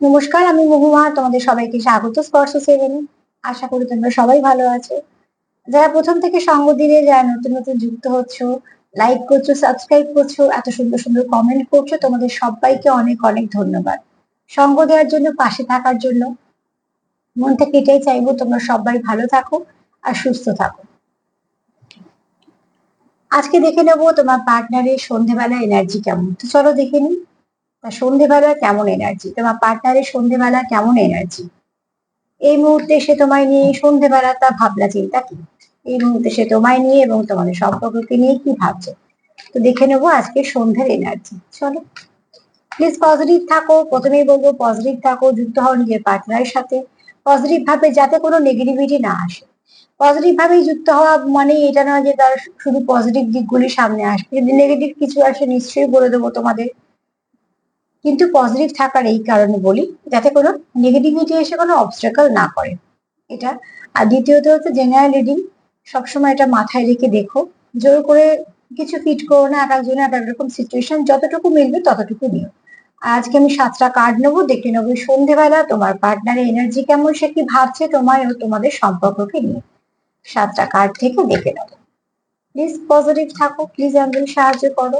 নমস্কার, আমি মহুমা তোমাদের সবাইকে স্বাগত স্পর্শ সেভেনে আশা করি তোমরা সবাই ভালো আছো। যারা প্রথম থেকে সঙ্গ দিলে, যারা নতুন নতুন যুক্ত হচ্ছ লাইক করছ সাবস্ক্রাইব করছ, এত সুন্দর সুন্দর কমেন্ট করছ, তোমাদের সবাইকে অনেক অনেক ধন্যবাদ। সঙ্গ দেওয়ার জন্য, পাশে থাকার জন্য, মন থেকে এটাই চাইব, তোমরা সবাই ভালো থাকো আর সুস্থ থাকো। আজকে দেখে নেব তোমার পার্টনারের সন্ধেবেলা এনার্জি কেমন। তো চলো দেখে নিই। সন্ধেবেলা কেমন এনার্জি তোমার পার্টনারের সন্ধেবেলা কেমন এনার্জি এই মুহূর্তে সে তোমায় নিয়ে সন্ধেবেলা তা ভাবনা চিন্তা কি? এই মুহূর্তে সে তোমায় নিয়ে এবং তোমাদের সম্পর্ককে নিয়ে কি ভাবছে? তো দেখে নেব আজকে সন্ধ্যের এনার্জি চলো। প্লিজ পজিটিভ থাকো। প্রথমেই বলব পজিটিভ থাকো, যুক্ত হও নিজের পার্টনারের সাথে। পজিটিভ ভাবে যাতে কোনো নেগেটিভিটি না আসে। পজিটিভ ভাবেই যুক্ত হওয়া মানে এটা নয় যে তার শুধু পজিটিভ দিকগুলি সামনে আসবে। যদি নেগেটিভ কিছু আসে, নিশ্চয়ই বলে দেবো তোমাদের। কিন্তু পজিটিভ থাকার এই কারণে বলি, যাতে কোনো নেগেটিভিটি এসে কোনো অবস্ট্রাকল না করে। এটা। আর দ্বিতীয়ত হচ্ছে জেনারেল রিডিং সবসময় এটা মাথায় রেখে দেখো। জোর করে কিছু ফিট করো না, এক একজনের এক এক রকম সিচুয়েশন যতটুকু মিলবে ততটুকু নিও। আজকে আমি সাতটা কার্ড নেব, দেখে নেব সন্ধেবেলা তোমার পার্টনারের এনার্জি কেমন, সে কি ভাবছে তোমার ও তোমাদের সম্পর্ককে নিয়ে। সাতটা কার্ড থেকে দেখে নেব। প্লিজ পজিটিভ থাকো প্লিজ আমাদের সাহায্য করো।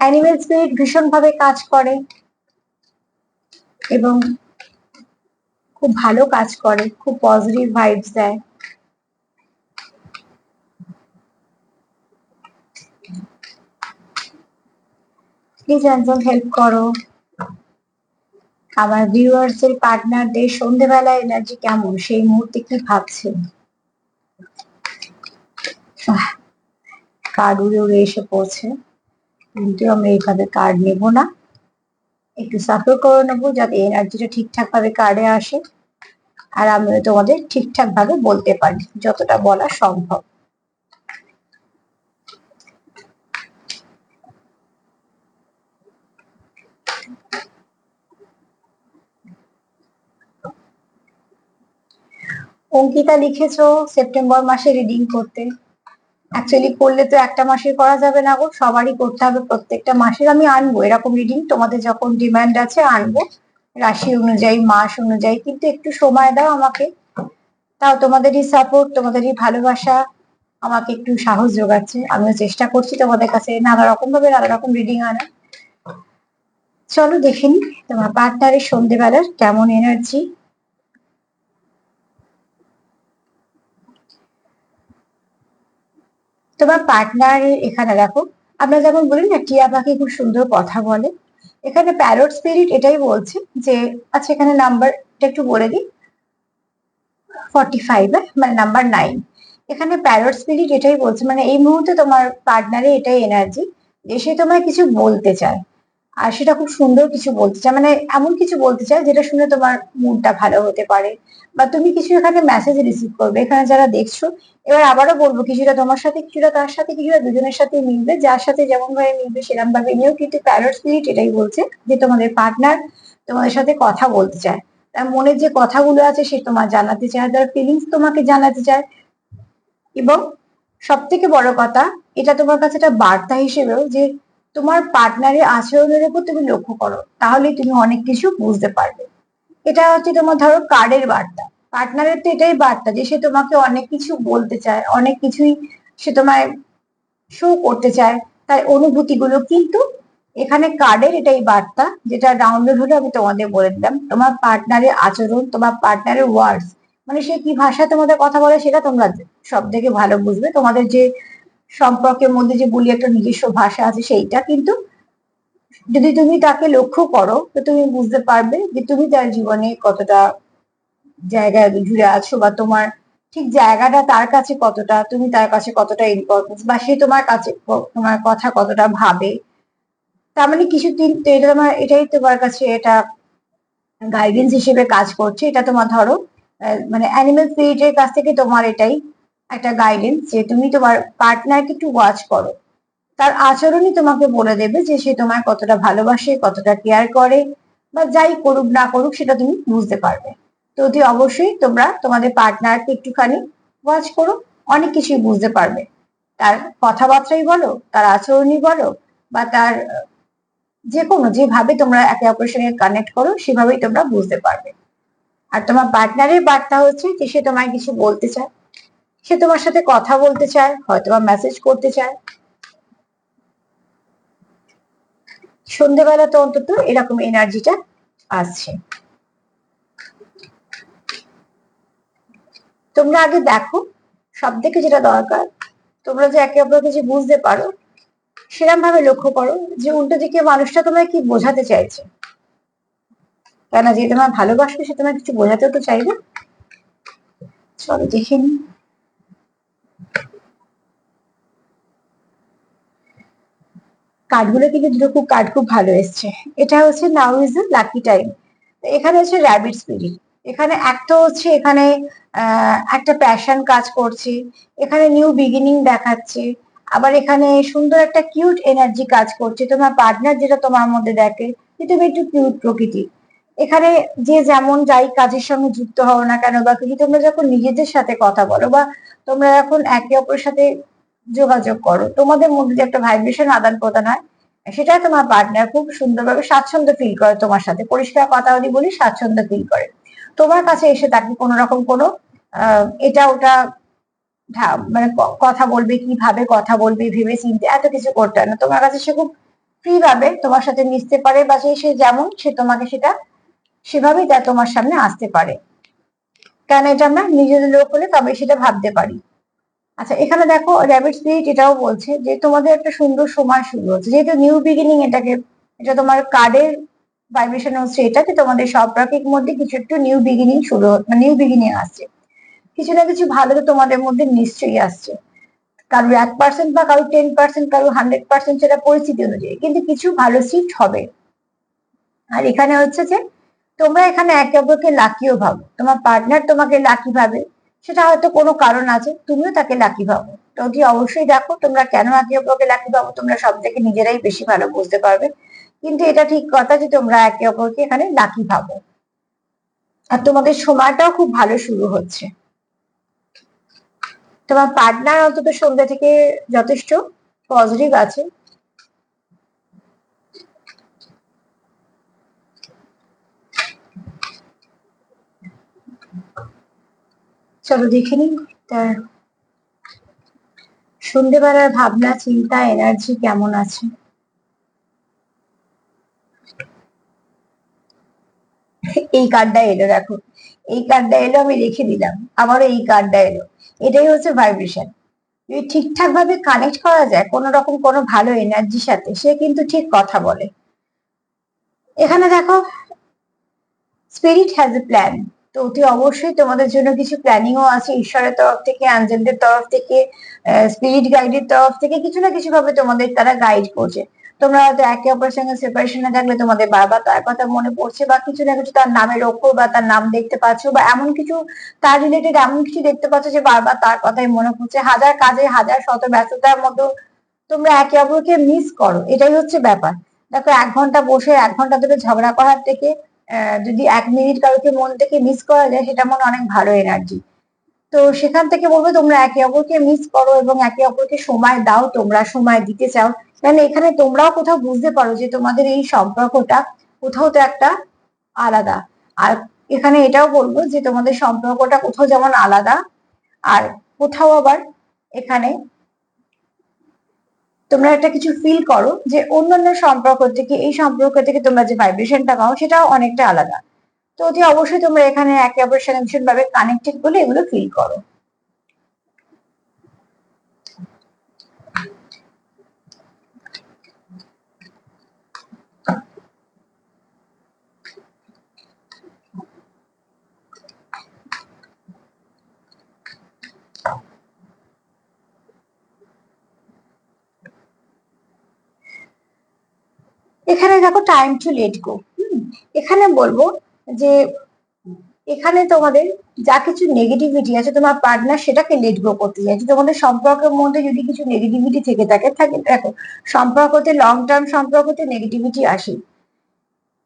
অ্যানিমেল স্পিরিট ভীষণভাবে কাজ করে এবং খুব ভালো কাজ করে, খুব পজিটিভ ভাইবস দেয়। প্লিজ একজন হেল্প করো। আমার ভিউয়ার্স এর পার্টনারদের সন্ধেবেলা এনার্জি কেমন? সেই মুহূর্তে কি ভাবছে কার্ড উড়ে এসে পড়ছে? কিন্তু আমরা এইভাবে কার্ড নেব না। একটু সাফর করে নেব যাতে এনার্জিটা ঠিকঠাক ভাবে কার্ডে আসে। আর আমি তোমাদের ঠিকঠাক ভাবে বলতে পারি, যতটা বলা সম্ভব। অঙ্কিতা লিখেছো সেপ্টেম্বর মাসে রিডিং করতে। অ্যাকচুয়ালি করলে তো একটা মাসের করা যাবে না গো, সবারই করতে হবে, প্রত্যেকটা মাসের আমি আনব। এরকম রিডিং তোমাদের যখন ডিমান্ড আছে, আনব। রাশি অনুযায়ী, মাস অনুযায়ী, কিন্তু একটু সময় দাও আমাকে। তাও তোমাদেরই সাপোর্ট তোমাদেরই ভালোবাসা, আমাকে একটু সাহস যোগাচ্ছে। আমিও চেষ্টা করছি তোমাদের কাছে নানা রকম ভাবে নানা রকম রিডিং আনা। চলো দেখে নি তোমার পার্টনারের সন্ধেবেলার কেমন এনার্জি তোমার পার্টনার এখানে দেখো, আমরা যেমন বলি না, টিয়া পাখি খুব সুন্দর কথা বলে। এখানে প্যারট স্পিরিট এটাই বলছে যে আচ্ছা এখানে নাম্বারটা একটু বলে দিই। ফর্টি ফাইভ মানে নাম্বার নাইন এখানে প্যারট স্পিরিট এটাই বলছে মানে এই মুহূর্তে তোমার পার্টনারে এটাই এনার্জি যে সে তোমায় কিছু বলতে চায়। আর সেটা খুব সুন্দর কিছু বলতে চায় মানে এমন কিছু বলতে চায় যেটা শুনে তোমার মুডটা ভালো হতে পারে। বা তুমি কিছু এখানে মেসেজ রিসিভ করবে, এখানে যারা দেখছ, এবার আবারও বলব কিছুটা তোমার সাথে, কিছুটা তার সাথে, কিছুটা দুজনের সাথে মিলবে। যার সাথে যেমন ভাবে মিলবে সেরকম ভাবে নিয়েও কিন্তু প্যারট স্পিরিট এটাই বলছে যে তোমাদের পার্টনার তোমাদের সাথে কথা বলতে চায়। তার মনের যে কথাগুলো আছে সে তোমার জানাতে চায়, তার ফিলিংস তোমাকে জানাতে চায়। এবং সব থেকে বড় কথা, এটা তোমার কাছে একটা বার্তা হিসেবেও যে তোমার পার্টনারের আচরণের উপর তুমি লক্ষ্য করো তাহলে তুমি অনেক কিছু বুঝতে পারবে। এটা হচ্ছে তোমার ধরো কার্ডের বার্তা। পার্টনারের তো এটাই বার্তা যে সে তোমাকে অনেক কিছু বলতে চায়, অনেক কিছুই সে তোমায় শো করতে চায়। তার অনুভূতিগুলো কিন্তু এখানে কার্ডের এটাই বার্তা যেটা ডাউনলোড হলে আমি তোমাদের বলে দিলাম। তোমার পার্টনারের আচরণ, তোমার পার্টনারের ওয়ার্ডস মানে সে কি ভাষায় তোমাদের কথা বলে সেটা তোমরা সব থেকে ভালো বুঝবে। তোমাদের যে সম্পর্কের মধ্যে যে বলি একটা নিজস্ব ভাষা আছে সেইটা কিন্তু যদি তুমি তাকে লক্ষ্য করো, তো তুমি বুঝতে পারবে যে তুমি তার জীবনে কতটা জায়গায় জুড়ে আছো বা তোমার ঠিক জায়গাটা তার কাছে কতটা, তুমি তার কাছে কতটা ইম্পর্টেন্স বা সে তোমার কাছে তোমার কথা কতটা ভাবে। তার মানে কিছুদিন তো এটা তোমার, এটাই তোমার কাছে এটা গাইডেন্স হিসেবে কাজ করছে। এটা তোমার ধরো মানে অ্যানিমেল স্পিরিটের কাছ থেকে তোমার এটাই একটা গাইডেন্স যে তুমি তোমার পার্টনারকে একটু ওয়াচ করো। তার আচরণই তোমাকে বলে দেবে যে সে তোমায় কতটা ভালোবাসে, কতটা কেয়ার করে বা যাই করুক না করুক সেটা তুমি বুঝতে পারবে। তো অতি অবশ্যই তোমরা তোমাদের পার্টনারকে একটুখানি ওয়াচ করো, অনেক কিছুই বুঝতে পারবে। তার কথাবার্তাই বলো, তার আচরণই বলো বা তার যে কোনো যেভাবে তোমরা একে অপরের সঙ্গে কানেক্ট করো, সেভাবেই তোমরা বুঝতে পারবে। আর তোমার পার্টনারের বার্তা হচ্ছে যে সে তোমায় কিছু বলতে চায়। সে তোমার সাথে কথা বলতে চায় হয়তো বা মেসেজ করতে চায়। সন্ধেবেলা তো অন্তত এরকম এনার্জিটা আসছে। তোমরা আগে দেখো সব থেকে যেটা দরকার, তোমরা যে একে অপরকে যে বুঝতে পারো সেরকম ভাবে লক্ষ্য করো যে উল্টো দিকে মানুষটা তোমায় কি বোঝাতে চাইছে। কেন যে তোমার ভালোবাসবে, সে তোমার কিছু বোঝাতেও তো চাইবে। চলো দেখে কার্ডগুলো কিন্তু দুটো খুব কার্ড খুব ভালো এসছে। এটা হচ্ছে now is the lucky time এখানে হচ্ছে র্যাবিট স্পিরিট এখানে একটা হচ্ছে এখানে একটা প্যাশন কাজ করছে। এখানে নিউ বিগিনিং দেখাচ্ছে। আবার এখানে সুন্দর একটা কিউট এনার্জি কাজ করছে। তোমার পার্টনার যেটা তোমার মধ্যে দেখে যে তুমি একটু কিউট প্রকৃতি। এখানে যে যেমন যাই কাজের সঙ্গে যুক্ত হও না কেন বা কিছু তোমরা যখন নিজেদের সাথে কথা বলো বা তোমরা এখন একে অপরের সাথে যোগাযোগ করো। তোমাদের মধ্যে যে একটা ভাইব্রেশন আদান প্রদান হয়, সেটা তোমার পার্টনার খুব সুন্দরভাবে স্বাচ্ছন্দ্য ফিল করে তোমার সাথে। পরিষ্কার কথা বলি বলি স্বাচ্ছন্দ্য ফিল করে। তোমার কাছে এসে তাকে কোনো রকম কোনো এটা ওটা মানে কথা বলবে, কীভাবে কথা বলবে ভেবে চিনতে এত কিছু করতে হয় না। তোমার কাছে সে খুব ফ্রি ভাবে তোমার সাথে মিশতে পারে বা সে যেমন, সে তোমাকে সেটা সেভাবেই তা তোমার সামনে আসতে পারে। কেন এটা আমরা নিজেদের লোক হলে তবে সেটা ভাবতে পারি। আচ্ছা এখানে দেখো র্যাবিট স্পিরিট এটাও বলছে যে তোমাদের একটা সুন্দর সময় শুরু হচ্ছে। যেহেতু নিউ বিগিনিং এটাকে, এটা তোমার কার্ডের ভাইব্রেশন হচ্ছে এটা যে তোমাদের সম্পর্কের মধ্যে কিছু একটু নিউ বিগিনিং শুরু মানে নিউ বিগিনিং আসছে। কিছু না কিছু ভালো তো তোমাদের মধ্যে নিশ্চয়ই আসছে। কারও এক পার্সেন্ট বা কারও টেন পার্সেন্ট কারও হান্ড্রেড পার্সেন্ট সেটা পরিস্থিতি অনুযায়ী, কিন্তু কিছু ভালো শিফট হবে। আর এখানে হচ্ছে যে তোমরা এখানে একে অপরকে লাকিও ভাবো। তোমার পার্টনার তোমাকে লাকি ভাবে সেটা হয়তো কোনো কারণ আছে, তুমিও তাকে লাকি ভাবো। তো অবশ্যই দেখো তোমরা কেন একে অপরকে লাকি ভাবো, তোমরা সব থেকে নিজেরাই বেশি ভালো বুঝতে পারবে। কিন্তু এটা ঠিক কথা যে তোমরা একে অপরকে এখানে লাকি ভাবো। আর তোমাদের সময়টাও খুব ভালো শুরু হচ্ছে। তোমার পার্টনার অন্তত সন্ধ্যা থেকে যথেষ্ট পজিটিভ আছে। চলো দেখে নিন তার সন্ধ্যেবেলার ভাবনা, চিন্তা এনার্জি কেমন আছে? এই কার্ডটা এলো, দেখো। এই কার্ডটা এলো, আমি রেখে দিলাম। আবারও এই কার্ডটা এলো। এটাই হচ্ছে ভাইব্রেশন যদি ঠিকঠাক ভাবে কানেক্ট করা যায়, কোন রকম কোনো ভালো এনার্জির সাথে, সে কিন্তু ঠিক কথা বলে। এখানে দেখো স্পিরিট হ্যাজ এ প্ল্যান তো অতি অবশ্যই তোমাদের জন্য কিছু প্ল্যানিংও আছে ঈশ্বরের তরফ থেকে, অ্যাঞ্জেলদের তরফ থেকে স্পিরিট গাইডের তরফ থেকে, কিছু না কিছু ভাবে তোমাদের তারা গাইড করছে। তোমরা হয়তো একে অপরের সঙ্গে সেপারেশনে থাকলে তোমাদের বারবার তার কথা মনে পড়ছে বা কিছু না কিছু তার নামের অক্ষর বা তার নাম দেখতে পাচ্ছ বা এমন কিছু তার রিলেটেড এমন কিছু দেখতে পাচ্ছ যে বারবার তার কথাই মনে পড়ছে। হাজার কাজে হাজার শত ব্যস্ততার মতো তোমরা একে অপরকে মিস করো। এটাই হচ্ছে ব্যাপার। দেখো, এক ঘণ্টা বসে, এক ঘণ্টা ধরে ঝগড়া করার থেকে যদি এক মিনিট কারোকে মন থেকে মিস করা যায়, সেটা মনে অনেক ভালো এনার্জি তো সেখান থেকে বলব, তোমরা একে অপরকে মিস করো এবং একে অপরকে সময় দাও, তোমরা সময় দিতে চাও। কারণ এখানে তোমরাও কোথাও বুঝতে পারো যে তোমাদের এই সম্পর্কটা কোথাও তো একটা আলাদা। আর এখানে এটাও বলব যে তোমাদের সম্পর্কটা কোথাও যেমন আলাদা, আর কোথাও আবার এখানে তোমরা একটা কিছু ফিল করো যে অন্যান্য সম্পর্ক থেকে, এই সম্পর্ক থেকে তোমরা যে ভাইব্রেশনটা পাও, সেটাও অনেকটা আলাদা। তো অতি অবশ্যই তোমরা এখানে একে অপরের সঙ্গে ভীষণভাবে কানেক্টেড বলে এগুলো ফিল করো। এখানে দেখো টাইম টু লেট গো এখানে বলব যে এখানে তোমাদের যা কিছু নেগেটিভিটি আছে তোমার পার্টনার সেটাকে লেট গো করতে চাইছে। তোমাদের সম্পর্কের মধ্যে যদি কিছু নেগেটিভিটি থেকে থাকে থাকে দেখো, সম্পর্কতে লং টার্ম সম্পর্কতে নেগেটিভিটি আসে।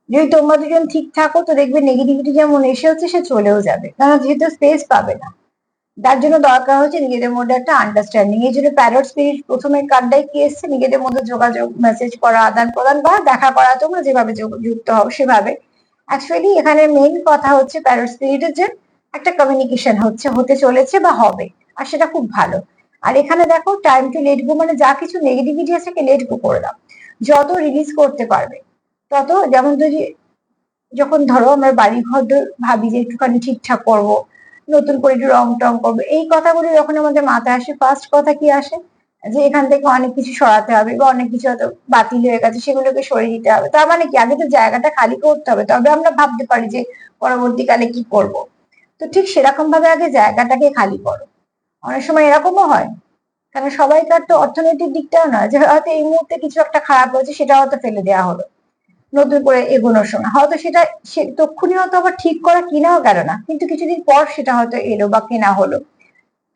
যদি তোমরা দুজন ঠিক থাকো, তো দেখবে নেগেটিভিটি যেমন এসে হচ্ছে, সে চলেও যাবে। কারণ যেহেতু স্পেস পাবে না। তার জন্য দরকার হচ্ছে নিজেদের মধ্যে একটা আন্ডারস্ট্যান্ডিং এই জন্য প্যারট স্পিরিট প্রথমে কার্ডটাই কি এসছে? নিজেদের মধ্যে যোগাযোগ মেসেজ করা, আদান প্রদান বা দেখা করা, তোমরা যেভাবে যুক্ত হও সেভাবে। অ্যাকচুয়ালি এখানে মেইন কথা হচ্ছে প্যারট স্পিরিটের যে একটা কমিউনিকেশন হচ্ছে, হতে চলেছে বা হবে, আর সেটা খুব ভালো। আর এখানে দেখো টাইম টু লেট গো মানে যা কিছু নেগেটিভিটি আছে লেট গো করে দাও। যত রিলিজ করতে পারবে, তত যেমন যদি, যখন ধরো আমরা বাড়ি ঘর ভাবি যে একটুখানি ঠিকঠাক করব নতুন করে একটু রং টং করব। এই কথাগুলো যখন আমাদের মাথায় আসে ফার্স্ট কথা কি আসে? যে এখান থেকে অনেক কিছু সরাতে হবে বা অনেক কিছু হয়তো বাতিল হয়ে গেছে, সেগুলোকে সরিয়ে দিতে হবে। তার মানে কি? আগে তো জায়গাটা খালি করতে হবে। তবে আমরা ভাবতে পারি যে পরবর্তীকালে কি করব। তো ঠিক সেরকম ভাবে আগে জায়গাটাকে খালি করো। অনেক সময় এরকমও হয়। কারণ সবাইকার তো অর্থনৈতিক দিকটাও না যে হয়তো এই মুহূর্তে কিছু একটা খারাপ হয়েছে সেটা হয়তো ফেলে দেওয়া হলো। নতুন করে এগোনোর সময়। হয়তো সেটা সে তক্ষুনি হয়তো আবার ঠিক করা কিনাও গেল না, কিন্তু কিছুদিন পর সেটা হয়তো এলো বা কেনা হলো।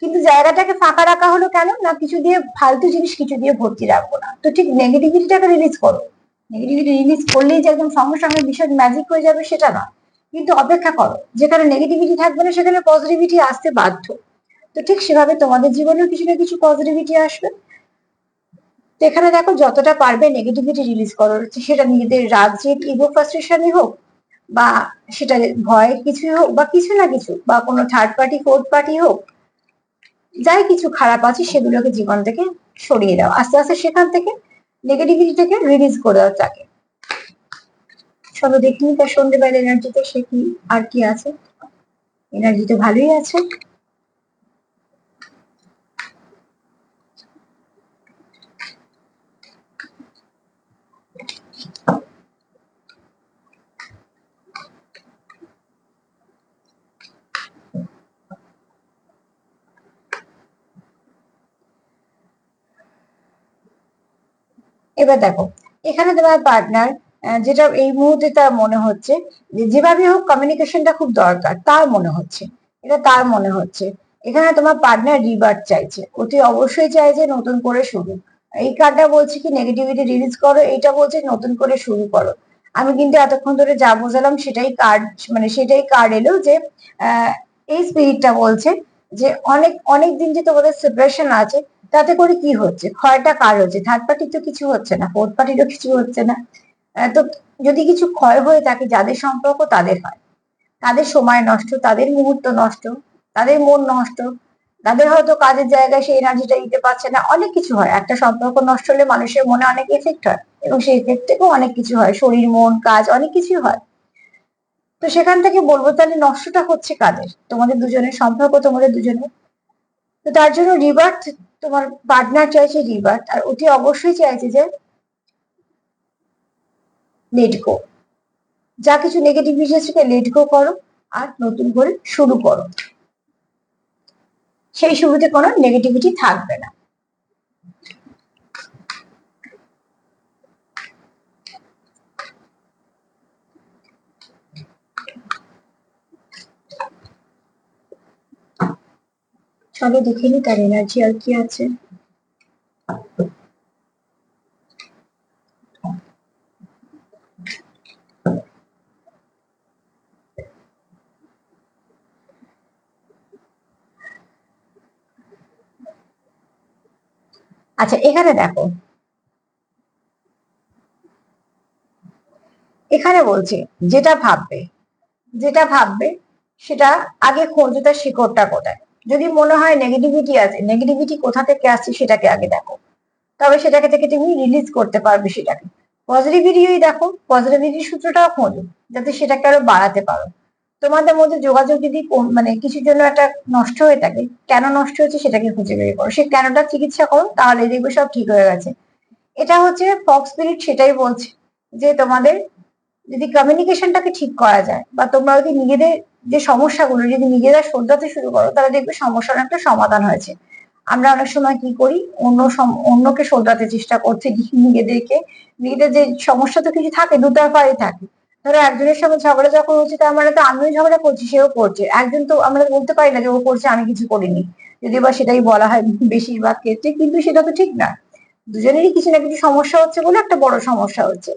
কিন্তু জায়গাটাকে ফাঁকা রাখা হলো কেন? না কিছু দিয়ে ফালতু জিনিস কিছু দিয়ে ভর্তি রাখব না। তো ঠিক নেগেটিভিটিটাকে রিলিজ করো। নেগেটিভিটি রিলিজ করলেই যে একদম সঙ্গে সঙ্গে বিষয় ম্যাজিক হয়ে যাবে সেটা না। কিন্তু অপেক্ষা করো, যেখানে নেগেটিভিটি থাকবে না সেখানে পজিটিভিটি আসতে বাধ্য। তো ঠিক সেভাবে তোমাদের জীবনেও কিছু না কিছু পজিটিভিটি আসবে। এখানে দেখো যতটা পারবে নেগেটিভিটি রিলিজ করো, সেটা নিজেদের রাগ জেদ ইগো ফ্রাস্ট্রেশনই হোক, বা সেটা ভয় কিছুই হোক, বা কিছু না কিছু, বা কোনো থার্ড পার্টি ফোর্থ পার্টি হোক, যাই কিছু খারাপ আছে সেগুলোকে জীবন থেকে সরিয়ে দাও। আস্তে আস্তে সেখান থেকে নেগেটিভিটি থেকে রিলিজ করে দাও তাকে। চলো দেখিনি তার সন্ধ্যেবেলা এনার্জিতে সে কি, আর কি আছে? এনার্জি তো ভালোই আছে। এবার দেখো, এখানে তোমার পার্টনার যেটা এই মুহূর্তে তার মনে হচ্ছে যেভাবে হোক কমিউনিকেশনটা খুব দরকার, তার মনে হচ্ছে, এটা তার মনে হচ্ছে। এখানে তোমার পার্টনার রিবার্ট চাইছে, অতি অবশ্যই চাইছে নতুন করে শুরু। এই কার্ডটা বলছে কি নেগেটিভিটি রিলিজ করো, এইটা বলছে নতুন করে শুরু করো। আমি কিন্তু এতক্ষণ ধরে যা বোঝালাম সেটাই কার্ড মানে সেটাই কার্ড এলো যে এই স্পিরিটটা বলছে যে অনেক অনেক দিন যে তোমাদের সেপারেশন আছে তাতে করে কি হচ্ছে? ক্ষয়টা কার হচ্ছে? থার্ড পার্টির তো কিছু হচ্ছে না ফোর্থ পার্টিরও কিছু হচ্ছে না। তো যদি কিছু ক্ষয় হয়ে থাকে, যাদের সম্পর্ক তাদের হয়। তাদের সময় নষ্ট, তাদের মুহূর্ত নষ্ট, তাদের মন নষ্ট, তাদের হয়তো কাজের জায়গায় সেই এনার্জিটা দিতে পারছে না, অনেক কিছু হয়। একটা সম্পর্ক নষ্ট হলে মানুষের মনে অনেক এফেক্ট হয় এবং সেই এফেক্ট থেকেও অনেক কিছু হয়। শরীর, মন, কাজ অনেক কিছুই হয়। তো সেখান থেকে বলব, তাহলে নষ্টটা হচ্ছে কাদের? তোমাদের দুজনের সম্পর্ক, তোমাদের দুজনের? তো তার জন্য রিবার্থ তোমার পার্টনার চাইছে রিবার্থ আর ওটি অবশ্যই চাইছে যে লেট গো যা কিছু নেগেটিভিটি আছে লেট গো করো, আর নতুন করে শুরু করো। সেই শুরুতে কোনো নেগেটিভিটি থাকবে না। চলো দেখে নি তার এনার্জি আর কি আছে। আচ্ছা এখানে দেখো। এখানে বলছে, যেটা ভাববে যেটা ভাববে, সেটা আগে খোঁজো তার শিকড়টা কোথায়? যদি মনে হয় নেগেটিভিটি আছে নেগেটিভিটি কোথা থেকে আসছে সেটাকে আগে দেখো। তবে সেটাকে থেকে তুমি রিলিজ করতে পারবে সেটাকে। পজিটিভিটিই দেখো পজিটিভিটি সূত্রটাও খোঁজো, যাতে সেটাকে আরও বাড়াতে পারো। তোমাদের মধ্যে যোগাযোগ যদি মানে কিছুর জন্য একটা নষ্ট হয়ে থাকে, কেন নষ্ট হচ্ছে সেটাকে খুঁজে বের করো। সে কেনটা চিকিৎসা করো, তাহলে দেখবে সব ঠিক হয়ে গেছে। এটা হচ্ছে ফক্স স্পিরিট সেটাই বলছে, যে তোমাদের যদি কমিউনিকেশনটাকে ঠিক করা যায়, বা তোমরা যদি নিজেদের যে সমস্যাগুলো যদি নিজেরা শোধরাতে শুরু করো, তাহলে দেখবে সমস্যার একটা সমাধান হয়েছে। আমরা অনেক সময় কি করি, অন্য অন্যকে শোধরাতে চেষ্টা করছি নিজেদেরকে। নিজেদের যে সমস্যা তো কিছু থাকে দুতরফাই থাকে। ধরো একজনের সঙ্গে ঝগড়া যখন হচ্ছে, তার মানে তো আমিও ঝগড়া করছি, সেও করছে। একজন তো আমরা বলতে পারি না যে ও করছে, আমি কিছু করিনি। যদি বা সেটাই বলা হয় বেশিরভাগ ক্ষেত্রে, কিন্তু সেটা তো ঠিক না। দুজনেরই কিছু না কিছু সমস্যা হচ্ছে বলে একটা বড় সমস্যা হচ্ছে।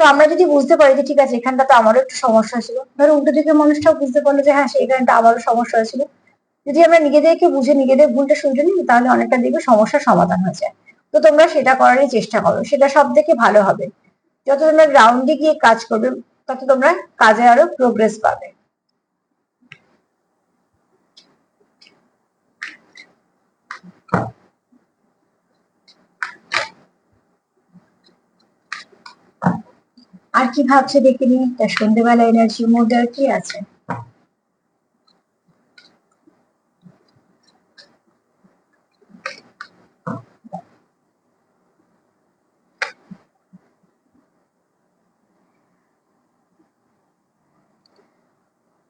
তো আমরা যদি বুঝতে পারি যে ঠিক আছে, এখানটা তো আমারও একটু সমস্যা ছিল ধরো উল্টো দিকের মানুষটাও বুঝতে পারল যে হ্যাঁ সেখানটা আমারও সমস্যা হয়েছিল। যদি আমরা নিজেদেরকে বুঝে নিজেদের ভুলটা শুনতে নিই, তাহলে অনেকটা দেখবে সমস্যার সমাধান হয়ে যায় তো তোমরা সেটা করারই চেষ্টা করো। সেটা সব থেকে ভালো হবে। যত তোমরা গ্রাউন্ডে গিয়ে কাজ করবে, তত তোমরা কাজে আরও প্রোগ্রেস পাবে। আর কি ভাবছে দেখে নি তার সন্ধ্যেবেলা এনার্জি মধ্যে আর কি আছে?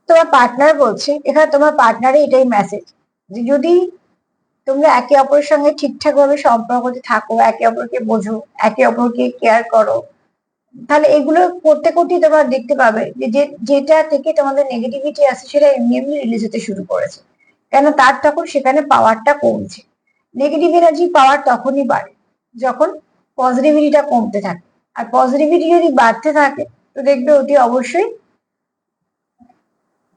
তোমার পার্টনার বলছে, এখানে তোমার পার্টনারে এটাই মেসেজ যে যদি তোমরা একে অপরের সঙ্গে ঠিকঠাক ভাবে সম্পর্কতে থাকো, একে অপরকে বোঝো, একে অপরকে কেয়ার করো তাহলে এগুলো করতে করতে তোমরা দেখতে পাবে যে যেটা থেকে তোমাদের নেগেটিভিটি আছে সেটা এমনি এমনি রিলিজ হতে শুরু করেছে। কেন তার তখন সেখানে পাওয়ারটা কমছে। নেগেটিভ এনার্জি পাওয়ার তখনই বাড়ে যখন পজিটিভিটিটা কমতে থাকে। আর পজিটিভিটি যদি বাড়তে থাকে, তো দেখবে অতি অবশ্যই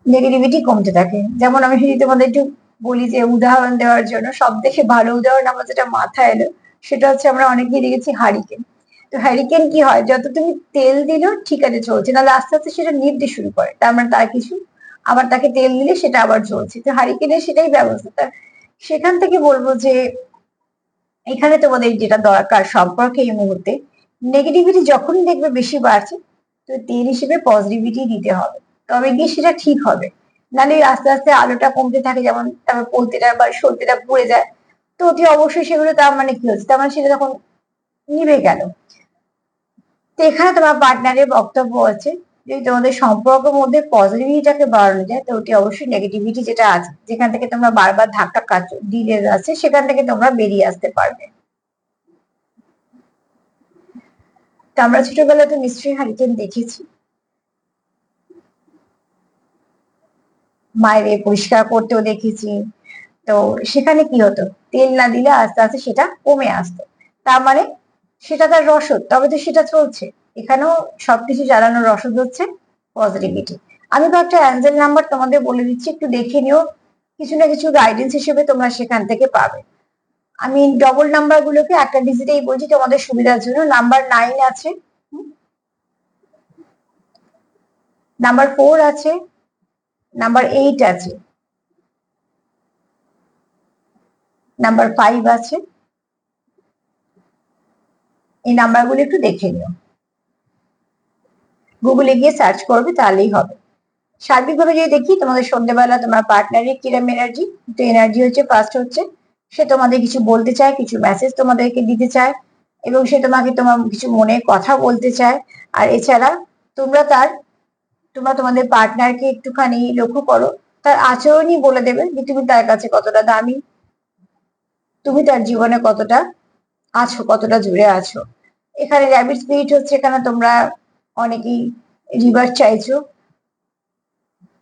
নেগেটিভিটি কমতে থাকে। যেমন আমি যদি তোমাদের একটু বলি যে উদাহরণ দেওয়ার জন্য সব থেকে ভালো উদাহরণ আমার যেটা মাথায় এলো, সেটা হচ্ছে আমরা অনেকেই দেখেছি হারিকেন। হ্যারিকেন কি হয়? যত তুমি তেল দিলেও ঠিক আছে চলছে, নাহলে আস্তে আস্তে সেটা নিভতে শুরু করে। তার মানে তার কিছু আবার তাকে তেল দিলে সেটা আবার চলছে তো হারিকেনের সেটাই ব্যবস্থা। সেখান থেকে বলব যে এখানে তোমাদের যেটা দরকার সম্পর্কে এই মুহূর্তে নেগেটিভিটি যখনই দেখবে বেশি বাড়ছে, তো তেল হিসেবে পজিটিভিটি দিতে হবে। তবে গিয়ে সেটা ঠিক হবে। নাহলে আস্তে আস্তে আলোটা কমতে থাকে, যেমন তারপর পলতেটা বা সলতেটা পড়ে যায়। তো অতি অবশ্যই সেগুলো তার মানে কি হচ্ছে? তার মানে সেটা তখন নিভে গেল তো এখানে তোমার পার্টনারের বক্তব্য আছে যদি তোমাদের সম্পর্কের মধ্যে পজিটিভিটিটাকে বাড়ানো যায়, তো ওটি অবশ্যই নেগেটিভিটি যেটা আছে, যেখান থেকে তোমরা বারবার ধাক্কা কাজ দিলে আছে, সেখান থেকে তোমরা বেরিয়ে আসতে পারবে। তো আমরা ছোটবেলায় তো নিশ্চয়ই হারিকেন দেখেছি। মায়ের পরিষ্কার করতেও দেখেছি। তো সেখানে কি হতো? তেল না দিলে আস্তে আস্তে সেটা কমে আসতো। তার মানে সেটা তার রসদ, তবে তো সেটা চলছে। এখানেও সবকিছু জ্বালানোর রসদ হচ্ছে পজিটিভিটি আমি কয়েকটা অ্যাঞ্জেল নাম্বার তোমাদের বলে দিচ্ছি, একটু দেখে নিও। কিছু না কিছু গাইডেন্স হিসেবে তোমরা সেখান থেকে পাবে। আমি ডবল নাম্বার গুলোকে একটা ডিজিটেই বলছি, তোমাদের সুবিধার জন্য। নাম্বার নাইন আছে। নাম্বার ফোর আছে। নাম্বার এইট আছে। নাম্বার ফাইভ আছে। এই নাম্বারগুলো একটু দেখে নিও। গুগলে গিয়ে সার্চ করবে, তাহলেই হবে। সার্বিকভাবে যদি দেখি, তোমাদের সন্ধ্যেবেলা তোমার পার্টনারের কিরম এনার্জি তো এনার্জি হচ্ছে ফার্স্ট হচ্ছে, সে তোমাদের কিছু বলতে চায়, কিছু মেসেজ তোমাদেরকে দিতে চায়, এবং সে তোমাকে তোমার কিছু মনে কথা বলতে চায়। আর এছাড়া তোমরা তার, তোমরা তোমাদের পার্টনারকে একটুখানি লক্ষ্য করো, তার আচরণই বলে দেবে যে, তুমি তার কাছে কতটা দামি? তুমি তার জীবনে কতটা আছো, কতটা জুড়ে আছো। এখানে র্যাবিট স্পিরিট হচ্ছে এখানে তোমরা অনেকেই রিভার চাইছো।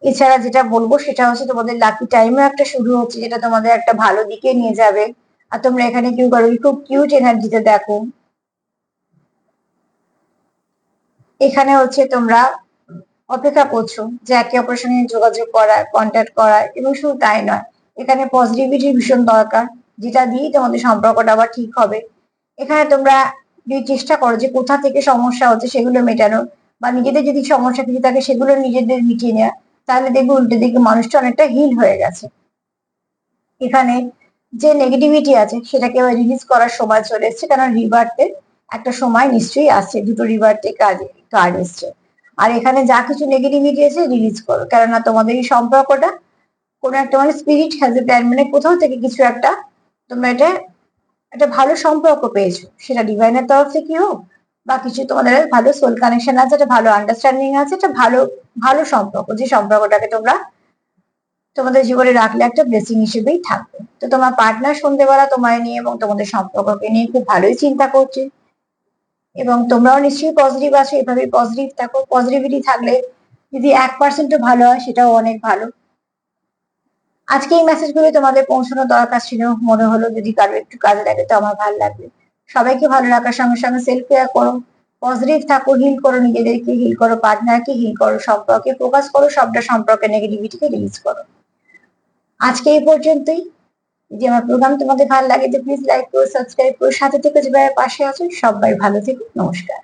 এছাড়া যেটা বলব সেটা হচ্ছে তোমাদের লাকি টাইমও একটা শুরু হচ্ছে, যেটা তোমাদের একটা ভালো দিকে নিয়ে যাবে। আর তোমরা এখানে কেউ কারও খুব কিউট এনার্জিতে দেখো। এখানে হচ্ছে তোমরা অপেক্ষা করছ যে একে অপরের সঙ্গে যোগাযোগ করার কন্ট্যাক্ট করার এবং শুধু তাই নয়, এখানে পজিটিভিটির ভীষণ দরকার, যেটা দিয়েই তোমাদের সম্পর্কটা আবার ঠিক হবে। এখানে তোমরা যদি চেষ্টা করো যে কোথা থেকে সমস্যা হচ্ছে সেগুলো মেটানো বা নিজেদের যদি সমস্যা কিছু থাকে সেগুলো নিজেদের মিটিয়ে নেওয়া, তাহলে দেখবে উল্টে দিকে মানুষটা অনেকটা হিল হয়ে গেছে। এখানে যে নেগেটিভিটি আছে সেটাকে রিলিজ করার সময় চলে এসছে, কারণ রিভার্টের একটা সময় নিশ্চয়ই আসছে, দুটো রিভার্টে কাজ কার্ড এসছে। আর এখানে যা কিছু নেগেটিভিটি আছে রিলিজ করো, কেননা তোমাদের এই সম্পর্কটা কোনো একটা মানে স্পিরিট হ্যাজ এ প্ল্যান মানে কোথাও থেকে কিছু একটা তোমরা এটা একটা ভালো সম্পর্ক পেয়েছ। সেটা ডিভাইনের তরফ থেকে হোক বা কিছু তোমাদের ভালো সোল কানেকশন আছে, একটা ভালো আন্ডারস্ট্যান্ডিং আছে, একটা ভালো ভালো সম্পর্ক। যে সম্পর্কটাকে তোমরা তোমাদের জীবনে রাখলে একটা ব্লেসিং হিসেবেই থাকবে। তো তোমার পার্টনার সন্ধ্যেবেলা তোমায় নিয়ে এবং তোমাদের সম্পর্ককে নিয়ে খুব ভালোই চিন্তা করছে। এবং তোমরাও নিশ্চয়ই পজিটিভ আছো এভাবে পজিটিভ থাকো। পজিটিভিটি থাকলে যদি এক পার্সেন্টও ভালো হয়, সেটাও অনেক ভালো। আজকে এই মেসেজগুলো তোমাদের পৌঁছানো দরকার ছিল। মনে হলো যদি কারও একটু কাজে লাগে তো আমার ভালো লাগবে। সবাইকে ভালো রাখার সঙ্গে সঙ্গে সেলফ কেয়ার করো। পজিটিভ থাকো হিল করো নিজেদেরকে হিল করো পার্টনারকে হিল করো সম্পর্কে ফোকাস করো সবটা সম্পর্কে নেগেটিভিটিকে রিলিজ করো। আজকে এই পর্যন্তই। যে আমার প্রোগ্রাম তোমাদের ভালো লাগে তো প্লিজ লাইক করো সাবস্ক্রাইব করো। সাথে থেকে যেভাবে পাশে আছো, সবাই ভালো থেকো। নমস্কার।